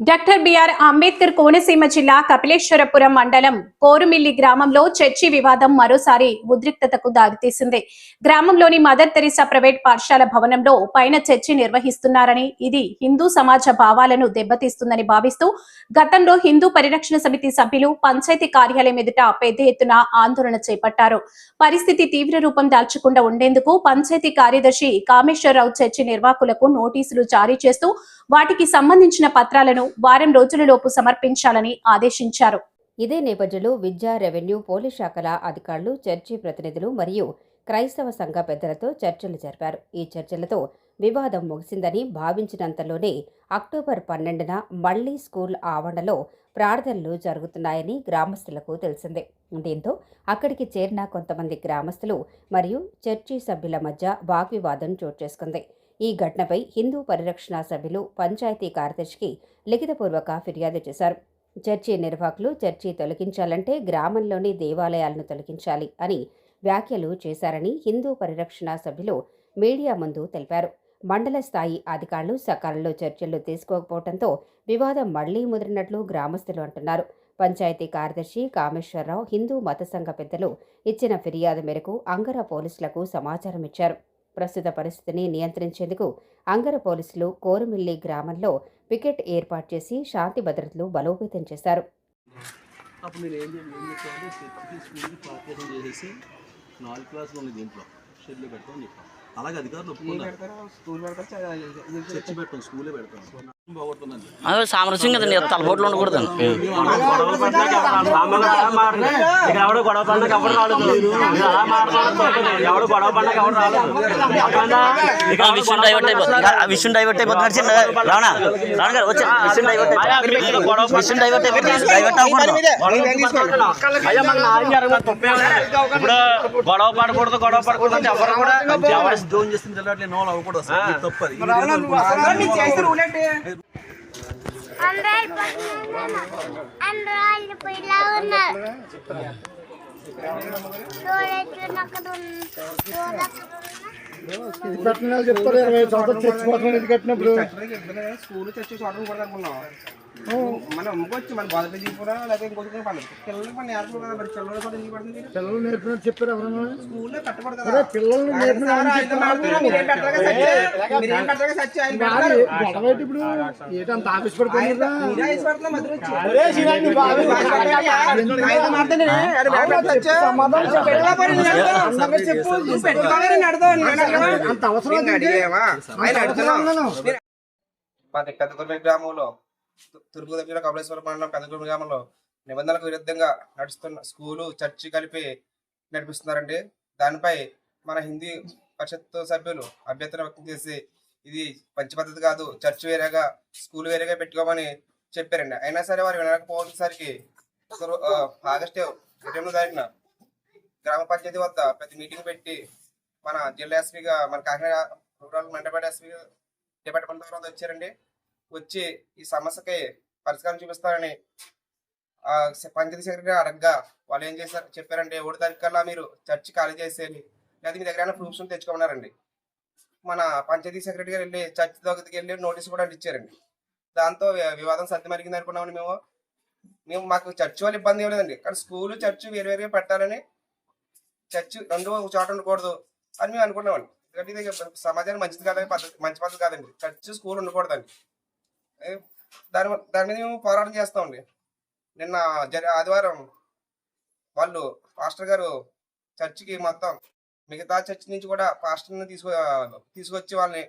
Doctor BR Ambedkar Konaseema జిల్లా కపిలేశ్వరపురం మండలం కోరుమిల్లి గ్రామంలో చర్చి వివాదం మరోసారి ఉద్రిక్తతకు దారితీసింది. గ్రామంలోని మదర్ తెరిసా ప్రైవేట్ పాఠశాల భవనంలో పైన చర్చి నిర్వహిస్తున్నారని ఇది హిందూ సమాజ భావాలను దెబ్బతీస్తుందని భావిస్తూ గతంలో హిందూ పరిరక్షణ సమితి సభ్యులు పంచాయతీ కార్యాలయం ఎదుట పెద్ద ఎత్తున ఆందోళన చేపట్టారు. పరిస్థితి తీవ్ర రూపం దాల్చకుండా ఉండేందుకు పంచాయతీ కార్యదర్శి కామేశ్వరరావు చర్చి నిర్వాహకులకు నోటీసులు జారీ చేస్తూ వాటికి సంబంధించిన పత్రాలను వారం రోజులలోపు సమర్పించాలని ఆదేశించారు. ఇదే నేపథ్యంలో విద్యా రెవెన్యూ పోలీస్ శాఖల అధికారులు చర్చి ప్రతినిధులు మరియు క్రైస్తవ సంఘ పెద్దలతో చర్చలు జరిపారు. ఈ చర్చలతో వివాదం ముగిసిందని భావించినంతలోనే అక్టోబర్ పన్నెండున మళ్ళీ స్కూల్ ఆవరణలో ప్రార్థనలు జరుగుతున్నాయని గ్రామస్తులకు తెలిసిందే. దీంతో అక్కడికి చేరిన కొంతమంది గ్రామస్తులు మరియు చర్చి సభ్యుల మధ్య వాగ్వివాదం చోటు చేసుకుంది. ఈ ఘటనపై హిందూ పరిరక్షణ సభ్యులు పంచాయతీ కార్యదర్శికి లిఖితపూర్వక ఫిర్యాదు చేశారు. చర్చి నిర్వాహకులు చర్చి తొలగించాలంటే గ్రామంలోని దేవాలయాలను తొలగించాలి అని వ్యాఖ్యలు చేశారని హిందూ పరిరక్షణ సభ్యులు మీడియా ముందు తెలిపారు. మండల స్థాయి అధికారులు సకాలంలో చర్చలు తీసుకోకపోవడంతో వివాదం మళ్ళీ ముదిరినట్లు గ్రామస్తులు అంటున్నారు. పంచాయతీ కార్యదర్శి కామేశ్వరరావు హిందూ మత సంఘ పెద్దలు ఇచ్చిన ఫిర్యాదు మేరకు అంగర పోలీసులకు సమాచారం ఇచ్చారు ప్రస్తుత పరిస్థితిని నియంత్రించేందుకు అంగర పోలీసులు కోరుమిల్లి గ్రామంలో పికెట్ ఏర్పాటు చేసి శాంతి భద్రతలు బలోపేతం చేశారు. అప్పుడు నేను ఏం చేయాలి ఏం చెప్పాలంటే చర్చికి స్కూల్కి పార్టీషన్ చేసేసి నాలుగు క్లాసులు ఉన్నాయి దీంట్లో. షెడ్లు పెడతామని చెప్పాం. అలాగే అధికారులు ఒప్పుకున్నారు. స్కూల్ పెడతారు? చర్చి పెట్టాం స్కూలే పెడతాం. సామరస్యం కదండి తలపోట్లు ఉండకూడదు. ఎవడు గొడవ పండగ ఎవరు రాలేదు? ఎవడు గొడవ పండగ ఎవరు రాలేదు? విషయం డైవర్ట్ అయిపోతుంది ఆ విషయం డైవర్ట్ చిన్న రావణ రావణ గారు వచ్చా. విషయం డైవర్ట్ అయిపోతుంది విషయం డైవర్ట్ అయిపోతుంది డైవర్ట్ అవ్వకూడదు. ఇప్పుడు గొడవ పడకూడదు గొడవ పడకూడదు ఎవరు కూడా ఎవరు జోన్ చేస్తుంది తెలియట్లే ఇన్వాల్వ్ అవ్వకూడదు అసలు. ఇది తప్పు అది అందరూ వెళ్ళిపోయిలా ఉన్నారు. ఉన్న కట్టిన చెప్తారు ఇరవై సంవత్సరాలు చచ్చిపోతున్నాడు ఇది కట్టినప్పుడు స్కూల్ చర్చి చూడడం కూడా అనుకున్నాం మనం అమ్ముకోవచ్చు మన బాధ దిగిపోరా లేకపోతే ఇంకొక పనులు పిల్లలకి మన నేర్పడు కదా మరి పిల్లలు కూడా ఎందుకు పడుతుంది పిల్లలు నేర్పినట్టు చెప్పారు ఎవరన్నా? స్కూల్లో పెట్టకూడదు కదా. ఇప్పుడు? ఏంటంత ఆఫీస్ చెప్పు. అంత అవసరం పెద్దగుర్మి గ్రామంలో. తూర్పు గోదావరి జిల్లా కమలేశ్వరం మండలం పెద్దగుర్మి గ్రామంలో నిబంధనలకు విరుద్ధంగా నడుస్తున్న స్కూలు చర్చి కలిపి నడిపిస్తున్నారండి. దానిపై మన హిందీ పరిషత్ సభ్యులు అభ్యర్థన వ్యక్తం చేసి ఇది మంచి పద్ధతి కాదు చర్చ్ వేరేగా స్కూల్ వేరేగా పెట్టుకోమని చెప్పారండి. అయినా సరే వారు వినకపోయేసరికి ఆగస్టు ఎనిమిదో తారీఖున గ్రామ పంచాయతీ వద్ద పెద్ద మీటింగ్ పెట్టి మన జిల్లా ఎస్పీగా మన Kakinada rural Mandapeta SP department వచ్చారండి. వచ్చి ఈ సమస్యకి పరిష్కారం చూపిస్తారని పంచాయతీ సెక్రటరీ అడగగా వాళ్ళు ఏం చేశారు చెప్పారంటే ఒకటి తారీఖు కల్లా మీరు చర్చి ఖాళీ చేసేయాలి లేదా మీ దగ్గర ప్రూఫ్స్ తెచ్చుకోమన్నారండి. మన పంచాయతీ సెక్రటరీ గారు వెళ్ళి చర్చి దగ్గరికి వెళ్ళి నోటీస్ కూడా ఇచ్చారండి. దాంతో వివాదం సర్ది మరిగింది అనుకున్నామని మేము. మేము మాకు చర్చి వాళ్ళు ఇబ్బంది ఏం లేదండి. కానీ స్కూల్ చర్చి వేరు వేరుగా పెట్టాలని చర్చి రెండు ఒక చోట ఉండకూడదు అని మేము అనుకున్నామండి. ఎందుకంటే ఇది సమాజానికి మంచిది కాదని పద్ధతి మంచి పద్ధతి కాదండి. చర్చి స్కూల్ ఉండకూడదండి. దాని దాని మీద మేము పోరాటం చేస్తామండి. నిన్న ఆదివారం వాళ్ళు పాస్టర్ గారు చర్చికి మొత్తం మిగతా చర్చి నుంచి కూడా పాస్టర్ని తీసుకు తీసుకొచ్చి వాళ్ళని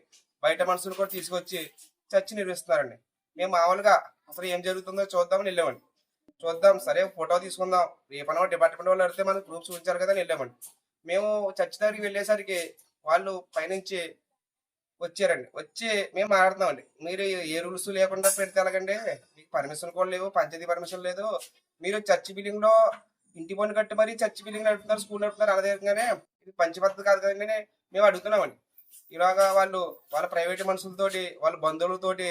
బయట మనుషులు కూడా తీసుకొచ్చి చర్చి నిర్వహిస్తున్నారండి. మేము మామూలుగా అసలు ఏం జరుగుతుందో చూద్దామని వెళ్ళామండి. చూద్దాం సరే ఫోటో తీసుకుందాం. రేపనో డిపార్ట్మెంట్ వాళ్ళు అడితే మనకు గ్రూప్స్ ఉంచారు కదా అని వెళ్ళామండి. మేము చర్చి దగ్గరికి వెళ్ళేసరికి వాళ్ళు పైనుంచి వచ్చారండి. వచ్చి మేము మాట్లాడుతున్నామండి. మీరు ఏ రూల్స్ లేకుండా పెడితే ఎలాగండి? మీకు పర్మిషన్ కూడా లేవు పంచాయతీ పర్మిషన్ లేదు. మీరు చర్చి బిల్డింగ్లో ఇంటి పన్ను కట్టి మరి చర్చి బిల్డింగ్ నడుపుతున్నారు స్కూల్ నడుపుతున్నారు అలా విధంగానే ఇది పంచి పద్ధతి కాదు కదండి మేము అడుగుతున్నామండి. ఇలాగా వాళ్ళు వాళ్ళ ప్రైవేట్ మనుషులతోటి వాళ్ళ బంధువులతోటి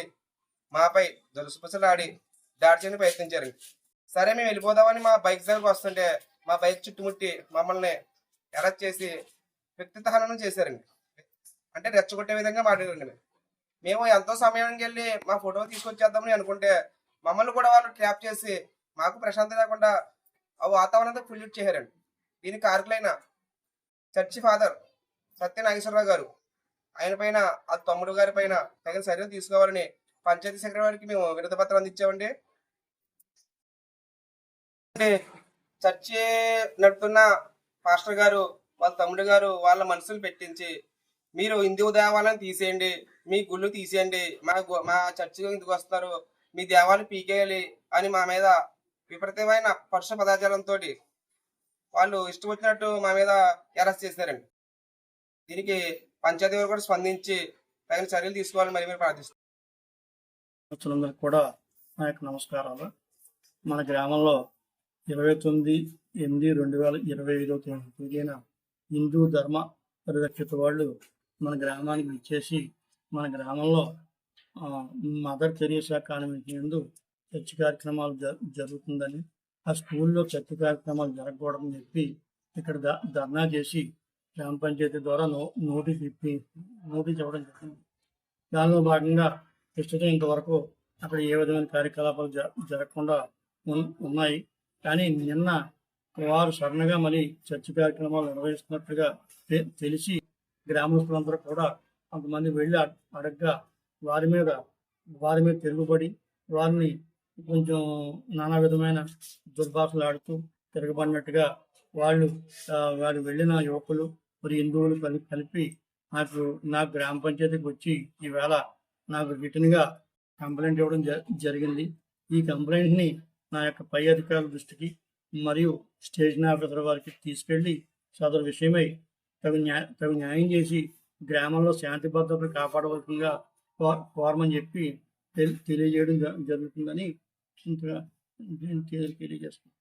మాపై దురుసుపసలాడి దాడి చేయడానికి ప్రయత్నించారండి. సరే మేము వెళ్ళిపోదామని మా బైక్ దగ్గరకు వస్తుంటే మా బైక్ చుట్టుముట్టి మమ్మల్ని అరెస్ట్ చేసి వ్యక్తి తహనం చేశారండి. అంటే రెచ్చగొట్టే విధంగా మాట్లాడండి మేము ఎంతో సమయానికి వెళ్ళి మా ఫోటో తీసుకొచ్చేద్దామని అనుకుంటే మమ్మల్ని కూడా వాళ్ళు ట్రాప్ చేసి మాకు ప్రశాంతి లేకుండా ఆ వాతావరణంతో పొల్యూట్ చేశారండి. దీనికి కారకులైన చర్చి ఫాదర్ సత్య నాగేశ్వరరావు గారు ఆయన పైన ఆ తమ్ముడు గారి పైన తగిన చర్యలు తీసుకోవాలని పంచాయతీ సెక్రటరీ వారికి మేము వినతి పత్రం అందించామండి. చర్చి నడుపుతున్న పాస్టర్ గారు వాళ్ళ తమ్ముడు గారు వాళ్ళ మనసులు పెట్టించి మీరు హిందూ దేవాలయం తీసేయండి మీ గుళ్ళు తీసేయండి మా మా చర్చికి ఎందుకు వస్తారు మీ దేవాలయం పీకేయాలి అని మా మీద విపరీతమైన పరుష పదార్థాలంతో వాళ్ళు ఇష్టం వచ్చినట్టు మా మీద అరెస్ట్ చేశారండి. దీనికి పంచాయతీ వారు కూడా స్పందించి తగిన చర్యలు తీసుకోవాలని మరి మీరు ప్రార్థిస్తున్నాం. కూడా నా యొక్క నమస్కారాలు. మన గ్రామంలో ఇరవై తొమ్మిది ఎనిమిది రెండు వేల ఇరవై ఐదో తేదీన హిందూ ధర్మ పరిరక్షిత వాళ్ళు మన గ్రామానికి విచ్చేసి మన గ్రామంలో ఆ, మదర్ తెరీసా కాన్వెంట్ ఎందు చర్చ్ కార్యక్రమాలు జ- జరుగుతుందని ఆ స్కూల్లో చర్చ కార్యక్రమాలు జరగకూడదని చెప్పి ఇక్కడ ధర్నా చేసి గ్రామ పంచాయతీ ద్వారా నో నోటీస్ ఇప్పి నోటీస్ ఇవ్వడం జరిగింది. దానిలో భాగంగా ప్రస్తుతం ఇంతవరకు అక్కడ ఏ విధమైన కార్యకలాపాలు జ- జరగకుండా ఉన్- ఉన్నాయి. కానీ నిన్న వారు సడన్గా మళ్ళీ చర్చ్ కార్యక్రమాలు నిర్వహిస్తున్నట్టుగా తె- తెలిసి గ్రామస్తులందరూ కూడా కొంతమంది వెళ్ళి అడగ్గా వారి మీద వారి మీద తిరుగుబడి వారిని కొంచెం నానా విధమైన దుర్భాషలు ఆడుతూ తిరగబడినట్టుగా వాళ్ళు వారు వెళ్ళిన యువకులు మరి హిందువులు కలిపి కలిపి నాకు నా గ్రామ పంచాయతీకి వచ్చి ఈవేళ నాకు రిటర్న్గా కంప్లైంట్ ఇవ్వడం జ- జరిగింది. ఈ కంప్లైంట్ని నా యొక్క పై అధికారుల దృష్టికి మరియు స్టేషన్ ఆఫీసర్ వారికి తీసుకెళ్ళి సదరు విషయమై తగు న్యాయ తగు న్యాయం చేసి గ్రామంలో శాంతి భద్రతలు కాపాడవలసిందిగా కో- కోరమని చెప్పి తెలియజేయడం జ- జరుగుతుందని తెలియజేస్తుంది